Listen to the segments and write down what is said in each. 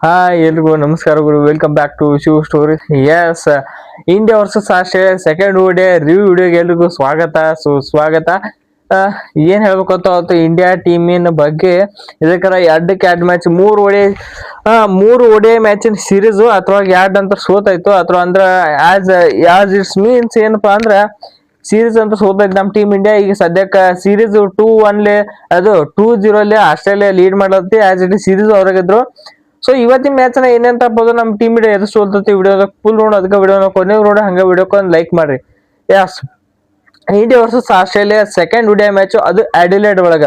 Hi ಎಲ್ರಿಗೂ ನಮಸ್ಕಾರಗಳು welcome back to Shiv stories India versus Australia second day review ವಿಡಿಯೋಗೆ ಎಲ್ರಿಗೂ ಸ್ವಾಗತ. ಸೊ ಸ್ವಾಗತ. ಏನು ಹೇಳ್ಬೇಕಂತ ಅವತ್ತು ಇಂಡಿಯಾ ಟೀಮಿನ ಬಗ್ಗೆ ಇದಕ್ಕರ ಎರಡಕ್ಕೆ ಎರಡು ಮ್ಯಾಚ್ ಮೂರು ಆ, ಮೂರು ಒಡೆ ಮ್ಯಾಚಿನ ಸೀರೀಸು ಅಥವಾ ಎರಡು ಅಂತ ಸೋತಾಯ್ತು. ಅಥವಾ ಅಂದ್ರೆ ಆಸ್ ಆಸ್ ಇಟ್ಸ್ ಮೀನ್ಸ್ ಏನಪ್ಪಾ ಅಂದ್ರೆ ಸೀರೀಸ್ ಅಂತ ಸೋತೈತೆ ನಮ್ಮ ಟೀಮ್ ಇಂಡಿಯಾ ಈಗ ಸದ್ಯಕ್ಕೆ ಸೀರೀಸ್ ಟೂ ಒನ್ಲೆ ಅದು ಟೂ ಜೀರೋಲಿ ಆಸ್ಟ್ರೇಲಿಯಾ ಲೀಡ್ ಮಾಡತ್ತೆ ಆಸ್ ಇಟ್ ಸೀರೀಸ್ ಹೊರಗಿದ್ರು ಸೊ ಇವತ್ತಿನ ಮ್ಯಾಚ್ನ ಏನೇನ್ ತಪ್ಪದು ನಮ್ಮ ಟೀಮ್ ಇಂಡಿಯಾ ಎದು ಸೋಲ್ತತಿ ವಿಡಿಯೋದ ಫುಲ್ ನೋಡ್ ಅದಕ್ಕೆ ವಿಡಿಯೋನ ಕೊನೆ ನೋಡಿ ಹಂಗೆ ವಿಡಿಯೋಕ್ಕೆ ಒಂದು ಲೈಕ್ ಮಾಡ್ರಿ. As India versus Australia second video match ಅದು ಅಡಿಲೇಡ್ ಒಳಗ.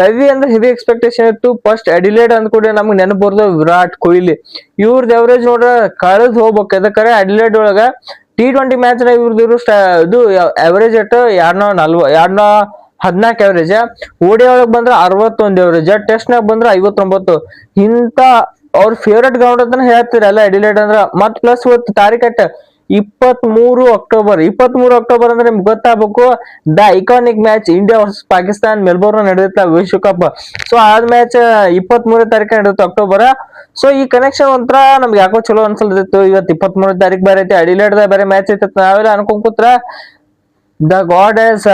ಹೆವಿ ಅಂದ್ರೆ ಹೆವಿ ಎಕ್ಸ್ಪೆಕ್ಟೇಷನ್ ಇತ್ತು. ಫಸ್ಟ್ ಅಡಿಲೇಡ್ ಅಂದ್ಕೂಡ ನಮ್ಗೆ ನೆನಪು ಬರ್ತದೆ ವಿರಾಟ್ ಕೊಹ್ಲಿ. ಇವ್ರದ್ದು ಎವರೇಜ್ ನೋಡ್ರೆ ಕಳೆದ್ ಹೋಗ್ಬೇಕು. ಯಾಕಂದ್ರೆ ಅಡಿಲೇಡ್ ಒಳಗ ಟಿ ಟ್ವೆಂಟಿ ಮ್ಯಾಚ್ನ ಇವ್ರದ್ದು ಇದು ಎವರೇಜ್ ಅಟ್ ಎರಡ್ನೋ ನಲ್ವ ಎರಡ್ನೋ ಹದಿನಾಲ್ಕು ಎವರೇಜ್ ಓಡಿ ಒಳಗ್ ಬಂದ್ರೆ ಅರವತ್ತೊಂದು ಎವರೇಜ್ ಟೆಸ್ಟ್ ನಾಗ ಬಂದ್ರ ಐವತ್ತೊಂಬತ್ತು. ಇಂತ ಅವ್ರ ಫೇವ್ರೇಟ್ ಗ್ರೌಂಡ್ ಅಂತ ಹೇಳ್ತೀರಲ್ಲ ಎಡಿಲೇಡ್ ಅಂದ್ರೆ. ಮತ್ ಪ್ಲಸ್ ಇವತ್ತು ತಾರೀಕಟ್ ಇಪ್ಪತ್ ಮೂರು ಅಕ್ಟೋಬರ್ ಇಪ್ಪತ್ ಮೂರು ಅಕ್ಟೋಬರ್ ಅಂದ್ರೆ ನಿಮ್ಗೆ ಗೊತ್ತಾಗಬೇಕು, the iconic match India versus Pakistan Melbourne ನಡೆಯುತ್ತೆ ವಿಶ್ವಕಪ್ ಸೊ ಆ ಮ್ಯಾಚ್ ಇಪ್ಪತ್ ಮೂರನೇ ತಾರೀಕು ನಡೆಯುತ್ತೆ ಅಕ್ಟೋಬರ್ ಸೊ ಈ ಕನೆಕ್ಷನ್ ಒಂಥರ ನಮ್ಗೆ ಯಾಕೋ ಚಲೋ ಅನ್ಸಲ್ದಿತ್ತು. ಇವತ್ತು ಇಪ್ಪತ್ತ್ ಮೂರನೇ ತಾರೀಕು ಬೇರೆ ಐತಿ ಅಡಿಲೇಡ್ ಬೇರೆ ಮ್ಯಾಚ್ ಐತೆ ನಾವೆಲ್ಲ ಅನ್ಕೊಂಡ್ ಕೂತ್ರ the god has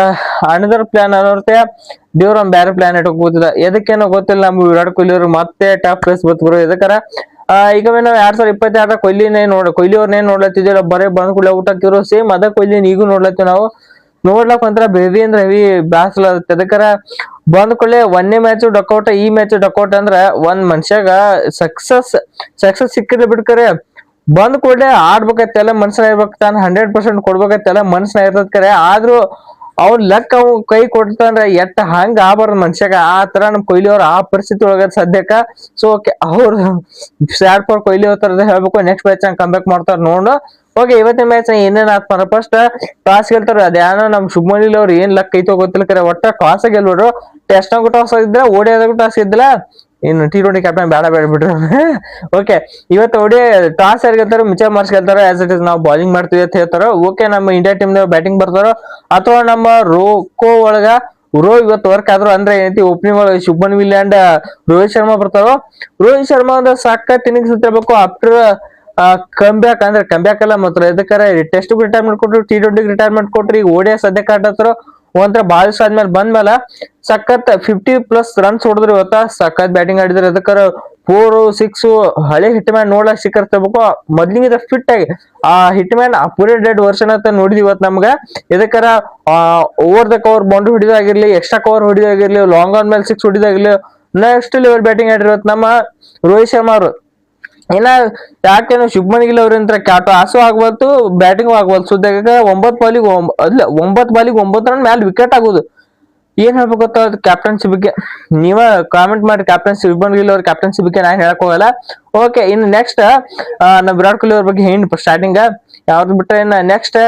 another plan ಅನ್ನೋರ್ತೆ ದೇವ್ರ ಒಂದ್ ಬೇರೆ ಪ್ಲಾನ್ ಇಟ್ಕೊಂಡ್ ಕೂತಿದ ಎದಕ್ಕೇನೋ ಗೊತ್ತಿಲ್ಲ ನಮ್ ವಿರಾಟ್ ಕೊಹ್ಲಿ ಅವ್ರು ಮತ್ತೆ ಟಾಪ್ ಪ್ಲೇಸ್ ಬತ್ರು ಎದಕ್ಕಾರ? ಈಗ ನಾವು ಎರಡ್ ಸಾವಿರದ ಇಪ್ಪತ್ತಾರ ಕೊಹ್ಲಿನೇ ನೋಡ ಕೊಹ್ಲಿ ಅವ್ರನ್ನೇ ನೋಡ್ಲತ್ತಿದ್ದೀವಿ ಬರೇ ಬಂದ್ ಕೂಡ ಊಟ ಹಾಕಿರೋ ಸೇಮ್ ಅದ ಕೊಹ್ಲಿನ ಈಗೂ ನೋಡ್ಲತ್ತೀವಿ ನಾವು. ನೋಡ್ಲಕ್ ಒಂಥರ ಬೇವಿ ಅಂದ್ರೆ ಹೆವಿ ಬ್ಯಾಸಲ ಅದಕ್ಕಾರ ಬಂದ್ ಕೂಡಲೇ ಒಂದೇ ಮ್ಯಾಚ್ ಡಕೌಟ್ ಈ ಮ್ಯಾಚ್ ಡಕೌಟ್ ಅಂದ್ರ ಒಂದ್ ಮನುಷ್ಯಾಗ ಸಕ್ಸಸ್ ಸಕ್ಸಸ್ ಸಿಕ್ಕಿದ್ರೆ ಬಿಡ್ಕರೆ ಬಂದ್ ಕೂಡಲೇ ಆಡ್ಬೇಕತ್ತೆಲ್ಲ ಮನ್ಸನ ಇರ್ಬೇಕು ತಾನು ಹಂಡ್ರೆಡ್ ಪರ್ಸೆಂಟ್ ಕೊಡ್ಬೇಕತ್ತೆಲ್ಲ ಮನ್ಸನ ಇರ್ತದ ಕರೆ. ಆದ್ರೂ ಅವ್ನ್ ಲೆಕ್ಕ ಅವ್ ಕೈ ಕೊಡ್ತಾನ್ರ ಎಟ್ಟ ಹಂಗ ಆಗ್ಬಾರ್ದು ಮನ್ಷ್ಯಾಗ. ಆ ತರ ನಮ್ ಕೊಹ್ಲಿ ಅವ್ರ ಆ ಪರಿಸ್ಥಿತಿ ಒಳಗ ಸದ್ಯಕ್ಕ. ಸೊ ಓಕೆ ಅವ್ರ ಸ್ಯಾಡ್ ಫಾರ್ ಕೊಹ್ಲಿ ಅವ್ರ ಹೇಳ್ಬೇಕು. ನೆಕ್ಸ್ಟ್ ಮ್ಯಾಚ್ ಹಂಗ್ ಬ್ಯಾಕ್ ಮಾಡ್ತಾರ ನೋಡು. ಓಕೆ ಇವತ್ತಿನ ಮ್ಯಾಚ್ ಏನೇನ್ ಆಗ್ತಾರ ಫಸ್ಟ್ ಟಾಸ್ ಗೆಲ್ತಾರ ಅದೇನೋ ನಮ್ ಶುಭ್ಮನ್ ಅವ್ರು ಏನ್ ಲಕ್ ಐತೋ ಗೊತ್ತಿಲ್ಲ ಕರೆ, ಒಟ್ಟ ಟಾಸ್ ಗೆಲ್ಬಿಡ್ರು ಟೆಸ್ಟ್ ಟಾಸ್ ಆಗಿದ್ರ ಓಡಿಯಾದಾಗೂ ಟಾಸ್ ಇದ್ದಿಲ್ಲ ಇನ್ನು ಟಿ ಟ್ವೆಂಟಿ ಕ್ಯಾಪ್ಟನ್ ಬೇಡ ಬೇಡ ಬಿಡ್ರು ಓಕೆ ಇವತ್ತು ಓಡಿ ಟಾಸ್ ಯಾರು ಮಿಚರ್ ಮಿಚಲ್ ಗೆಲ್ತಾರೋ ಆಸ್ ಇಟ್ ಇಸ್ ನಾವು ಬಾಲಿಂಗ್ ಮಾಡ್ತೀವಿ ಅಂತ ಹೇಳ್ತಾರೋ ಓಕೆ ನಮ್ಮ ಇಂಡಿಯಾ ಟೀಮ್ ಬ್ಯಾಟಿಂಗ್ ಬರ್ತಾರೋ, ಅಥವಾ ನಮ್ಮ ರೋಕೋ ಒಳಗ ರೋ ಇವತ್ತು ವರ್ಕ್ ಆದ್ರು ಅಂದ್ರೆ ಏನೈತಿ ಓಪನಿಂಗ್ ಒಳಗೆ ಶುಭನ್ ವಿಲ್ ರೋಹಿತ್ ಶರ್ಮಾ ಬರ್ತಾರೋ ರೋಹಿತ್ ಶರ್ಮಾ ಅಂದ್ರೆ ಸಖತ್ ಇನ್ನಿಂಗ್ಸ್ ಇರ್ಬೇಕು ಆಫ್ಟರ್ ಕಂಬ್ಯಾಕ್ ಅಂದ್ರೆ ಕಂಬ್ಯಾಕ್ ಎಲ್ಲ ಮಾತ್ರ ಇದಕ್ಕಾರ ಟೆಸ್ಟ್ ರಿಟೈರ್ಮೆಂಟ್ ಕೊಟ್ಟರು ಟಿ ಟ್ವೆಂಟಿ ರಿಟೈರ್ಮೆಂಟ್ ಕೊಟ್ರಿ, ಈಗ ಓಡಿಯ ಸದ್ಯಕ್ಕೆ ಒಂಥರ ದಿವಸ ಆದ್ಮೇಲೆ ಬಂದ್ಮೇಲೆ ಸಖತ್ ಫಿಫ್ಟಿ ಪ್ಲಸ್ ರನ್ಸ್ ಹೊಡೆದ್ರು ಇವತ್ತ. ಸಖತ್ ಬ್ಯಾಟಿಂಗ್ ಆಡಿದ್ರು. ಅದಕ್ಕಾರ ಫೋರ್ ಸಿಕ್ಸ್ ಹಳೆ ಹಿಟ್ ಮ್ಯಾನ್ ಸಿಕ್ಕರ್ ಸಿಕ್ಕರ್ತಿರ್ಬೇಕು ಮೊದ್ಲಿಂಗಿದ ಫಿಟ್ ಆಗಿ ಆ ಹಿಟ್ ಮ್ಯಾನ್ ಪೂರಿ ಡೆಡ್ ವರ್ಷನ್ ಅಂತ ನೋಡಿದ್ವಿ ಇವತ್ತು ನಮ್ಗೆ. ಇದಕ್ಕಾರ ಓವರ್ ದ ಕವರ್ ಬೌಂಡ್ರಿ ಹೊಡಿದಾಗಿರ್ಲಿ ಎಕ್ಸ್ಟ್ರಾ ಕವರ್ ಹೊಡಿದಾಗಿರ್ಲಿ ಲಾಂಗ್ ಆನ್ ಮೇಲೆ ಸಿಕ್ಸ್ ಹೊಡಿದಾಗಿರ್ಲಿ ನೆಕ್ಸ್ಟ್ ಲೆವೆಲ್ ಬ್ಯಾಟಿಂಗ್ ಆಡಿರೋದು ನಮ್ಮ ರೋಹಿತ್ ಶರ್ಮಾ ಅವರು. ಇನ್ನ ಯಾಕೇನು ಶುಭ್ಮನ್ ಗಿಲ್ ಅವ್ರಂತ ಕ್ಯಾಟ್ ಆಸು ಆಗ್ಬಾರ್ದು ಬ್ಯಾಟಿಂಗ್ ಆಗ್ಬಾರ್ದು. ಸುದ್ದಾಗ ಒಂಬತ್ ಬಾಲಿಗೆ ಅಲ್ಲ, ಒಂಬತ್ತು ಬಾಲಿಗೆ ಒಂಬತ್ತು ರನ್ ಮ್ಯಾಲ್ ವಿಕೆಟ್ ಆಗೋದು. ಏನ್ ಹೇಳ್ಬೇಕು ಅದು ಕ್ಯಾಪ್ಟನ್ಸಿ ಬಗ್ಗೆ? ನೀವ ಕಾಮೆಂಟ್ ಮಾಡಿ ಕ್ಯಾಪ್ಟನ್ಸಿ ಶುಭ್ಮನ್ ಗಿಲ್ ಅವ್ರ ಕ್ಯಾಪ್ಟನ್ಸಿ ಬಗ್ಗೆ ನಾನು ಹೇಳಕ್ ಹೋಗಲ್ಲ. ಓಕೆ ಇನ್ನು ನೆಕ್ಸ್ಟ್ ನಮ್ಮ ವಿರಾಟ್ ಕೊಹ್ಲಿ ಅವ್ರ ಬಗ್ಗೆ ಹೇಳಿ ಸ್ಟಾರ್ಟಿಂಗ್ ಯಾವ್ದು ಬಿಟ್ರೆ ಇನ್ನ ನೆಕ್ಸ್ಟ್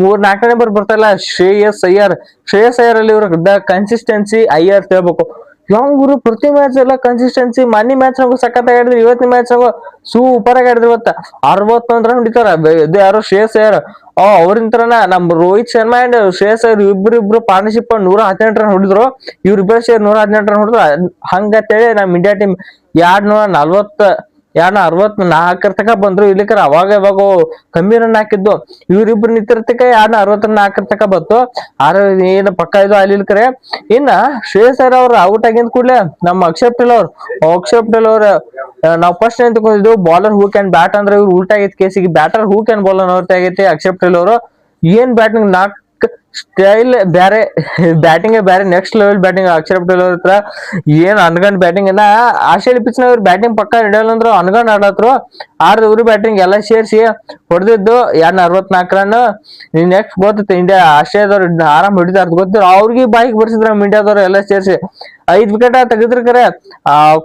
ಮೂರ್ ನಾಲ್ಕನೇ ಬರ್ ಬರ್ತಾರಲ್ಲ ಶ್ರೇಯಸ್ ಅಯ್ಯರ್. ಶ್ರೇಯಸ್ ಅಯ್ಯರ್ ಅಲ್ಲಿ ಇವ್ರ ಕನ್ಸಿಸ್ಟೆನ್ಸಿ ಅಯ್ಯರ್ ಹೇಳ್ಬೇಕು. ಯಾವ್ ಗುರು ಪ್ರತಿ ಮ್ಯಾಚ್ ಎಲ್ಲ ಕನ್ಸಿಸ್ಟೆನ್ಸಿ ಮನಿ ಮ್ಯಾಚ್ ನಾವು ಸಖತ್ ಆಡಿದ್ರು, ಇವತ್ತಿನ ಮ್ಯಾಚ್ ನಾವು ಸೂಪರ್ ಆಗಿ ಆಡಿದ್ರು ಇವತ್ತ ಅರವತ್ತೊಂದ್ ರನ್ ಹೊಡಿತಾರ ಇದು ಯಾರು? ಶ್ರೇಯಸ್ ಯಾರು ಆ, ಅವ್ರಿನ ತರನ ನಮ್ ರೋಹಿತ್ ಶರ್ಮಾ ಅಂಡ್ ಶ್ರೇಯಸ್ ಅವ್ರು ಇಬ್ರು ಇಬ್ರು ಪಾರ್ಟ್ನರ್ಶಿಪ್ ನೂರ ಹದಿನೆಂಟು ರನ್ ಹೊಡಿದ್ರು. ಇವ್ರಿಬ್ಬರು ಸೇರಿ ನೂರ ಹದಿನೆಂಟು ರನ್ ಹೊಡಿದ್ರು. ಹಂಗಂತೇಳಿ ನಮ್ ಇಂಡಿಯಾ ಟೀಮ್ ಎರಡ್ ನೂರ ನಲ್ವತ್ತ ಎರಡ್ ಅರವತ್ ನಾಲ್ಕರ ತಕ ಬಂದ್ರು, ಇಲ್ಲಿಕರ ಅವಾಗ ಯಾವಾಗ ಕಮ್ಮಿ ರನ್ ಹಾಕಿದ್ದು. ಇವ್ರಿಬ್ರು ನಿಂತಿರ್ತಕ ಎರಡ್ ಅರವತ್ ನಾಲ್ಕರ ತಕ ಬಂತು. ಆರ ಏನ ಪಕ್ಕ ಇದು ಅಲ್ಲಿ ಕರೆ. ಇನ್ನ ಶ್ರೇಯಸ್ ಸರ್ ಅವ್ರ ಔಟ್ ಆಗಿಂದ ಕೂಡಲೇ ನಮ್ಮ ಅಕ್ಷಯ್ ಪಟೇಲ್ ಅವ್ರು, ಅಕ್ಷಯ್ ಪಟೇಲ್ ಅವ್ರ ನಾವು ಫಸ್ಟ್ ಏನ್ ತಗೊಂಡಿದ್ದು ಬಾಲರ್ ಹೂ ಕ್ಯಾನ್ ಬ್ಯಾಟ್ ಅಂದ್ರೆ ಇವ್ರು ಉಲ್ಟಾ ಕೇಸಿಗೆ ಬ್ಯಾಟರ್ ಹೂ ಕ್ಯಾನ್ ಬಾಲ್ ಅನ್ನೋರ್ತಾಗೈತಿ ಆಗೈತಿ ಅಕ್ಷಯ್ ಪಟೇಲ್ ಅವರು. ಏನ್ ಬ್ಯಾಟಿಂಗ್ ನಾಲ್ಕು ಸ್ಟೈಲ್ ಬ್ಯಾರೆ, ಬ್ಯಾಟಿಂಗ್ ಬ್ಯಾರೆ next level batting Akshar Patel ಅವ್ರ ಹತ್ರ ಏನ್ ಅನ್ಗಂಡ್ ಬ್ಯಾಟಿಂಗ್ ಏನ ಆಸ್ಟ್ರೇಲಿಯಾ ಪಿಚ್ ಇವ್ರು ಬ್ಯಾಟಿಂಗ್ ಪಕ್ಕ ಹಿಡಿಯಲ್ಲ ಅಂದ್ರು ಅನ್ಗಂಡ್ ಆಡತ್ರು. ಆದ್ರೆ ಇವ್ರು ಬ್ಯಾಟಿಂಗ್ ಎಲ್ಲ ಸೇರಿಸಿ ಹೊಡೆದಿದ್ದು ಎರಡ್ ಅರವತ್ನಾಲ್ಕು ರನ್ ನೆಕ್ಸ್ಟ್ ಗೊತ್ತಿತ್ತು ಇಂಡಿಯಾ ಆಸ್ಟ್ರೇಲಿಯಾದವ್ರು ಆರಾಮ್ ಹಿಡಿದಾರ ಗೊತ್ತಿರ ಅವ್ರಿಗೆ ಬಾಯಿಗೆ ಬರ್ಸಿದ್ರ ನಮ್ಮ ಇಂಡಿಯಾದವ್ರು ಎಲ್ಲ ಸೇರಿಸಿ ಐದ್ ವಿಕೆಟ್ ತೆಗೆದ್ರ ಕರೆ.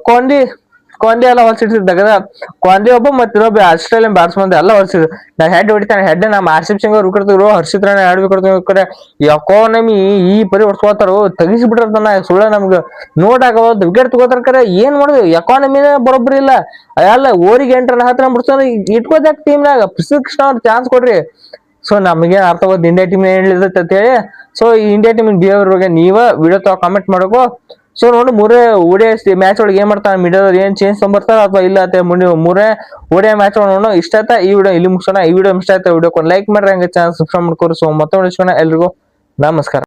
ಕೊಹ್ಲಿ ಕೊಹ್ಲಿ ಎಲ್ಲ ಹೊಲ್ಸಿಡ್ಸಿದ್ದಾಗ ಕೊಹ್ಲಿ ಒಬ್ಬ ಮತ್ತೆ ಒಬ್ಬ ಆಸ್ಟ್ರೇಲಿಯನ್ ಬ್ಯಾಟ್ಸ್ಮನ್ ಎಲ್ಲ ಹೊಲ್ಸಿದ್ರು ನಾ ಹೆಡ್ ಹೊಡಿತಾನೆ ಹೆಡ್ ನಮ್ಮ ಆರ್ಸಿಪ್ ಸಿಂಗ್ ಅವ್ರು ವಿಕೆಟ್ ಹರ್ಷಿತ್ ರಾಣೆ ಆಡ್ಬೇಕು ಕಡೆ ಎಕಾನಮಿ ಈ ಪರಿ ಹೊಡ್ಸ್ಕೊತಾರು ಬಿಟ್ಟಿರ್ತಾನ ಸುಳ್ಳ ನಮ್ಗ ನೋಡಾಕ ವಿಕೆಟ್ ತಗೋತಾರ ಕರೆ, ಏನ್ ಮಾಡುದು? ಎಕಾನಮಿನೇ ಬರೋಬ್ಬರಿ ಇಲ್ಲ. ಎಲ್ಲ ಓರಿಗೆ ಎಂಟು ರನ್ ಹತ್ರ ಬಿಡ್ತಾರ ಇಟ್ಕೋದಾಕ ಟೀಮ್ನಾಗ ಕೃಷ್ಣ ಅವ್ರ ಚಾನ್ಸ್ ಕೊಡ್ರಿ ಸೊ ನಮಗೆ ಅರ್ಥ ಇಂಡಿಯಾ ಟೀಮ್ ಏನ್ ಹೇಳಿದೈತೆ ಅಂತ ಹೇಳಿ ಸೊ ಇಂಡಿಯಾ ಟೀಮ್ ಬಿಹೇವಿಯರ್ ಬಗ್ಗೆ ನೀವ ವಿಡಿಯೋ ತಗೋ ಕಾಮೆಂಟ್ ಮಾಡಬೇಕು ಸೊ ನೋಡಿ, ಮೂರೇ ಓಡಿಯ ಮ್ಯಾಚ್ ಒಳಗೆ ಏನ್ ಮಾಡ್ತಾನೆ ಮಿಡಲ್ ಏನ್ ಚೇಂಜ್ ತೊಗೊಂಬರ್ತಾರ ಅಥವಾ ಇಲ್ಲ ಅತ್ತೆ ಮುಂದೆ ಮೂರೇ ಓಡಿಯ ಮ್ಯಾಚ್ ನೋಡೋಣ. ಇಷ್ಟ ಆಯ್ತಾ ಈ ವಿಡಿಯೋ ಇಲ್ಲಿ ಮುಗಿಸೋಣ. ಈ ವಿಡಿಯೋ ಇಷ್ಟ ಆಯ್ತಾ ವಿಡಿಯೋ ಲೈಕ್ ಮಾಡ್ರಿ, ಹಂಗೆ ಚಾನಲ್ ಸಬ್ಸ್ಕ್ರೈಬ್ ಮಾಡ್ಕೋರಿ ಸೊ ಮತ್ತೊಂದು ಎಲ್ರಿಗೂ ನಮಸ್ಕಾರ.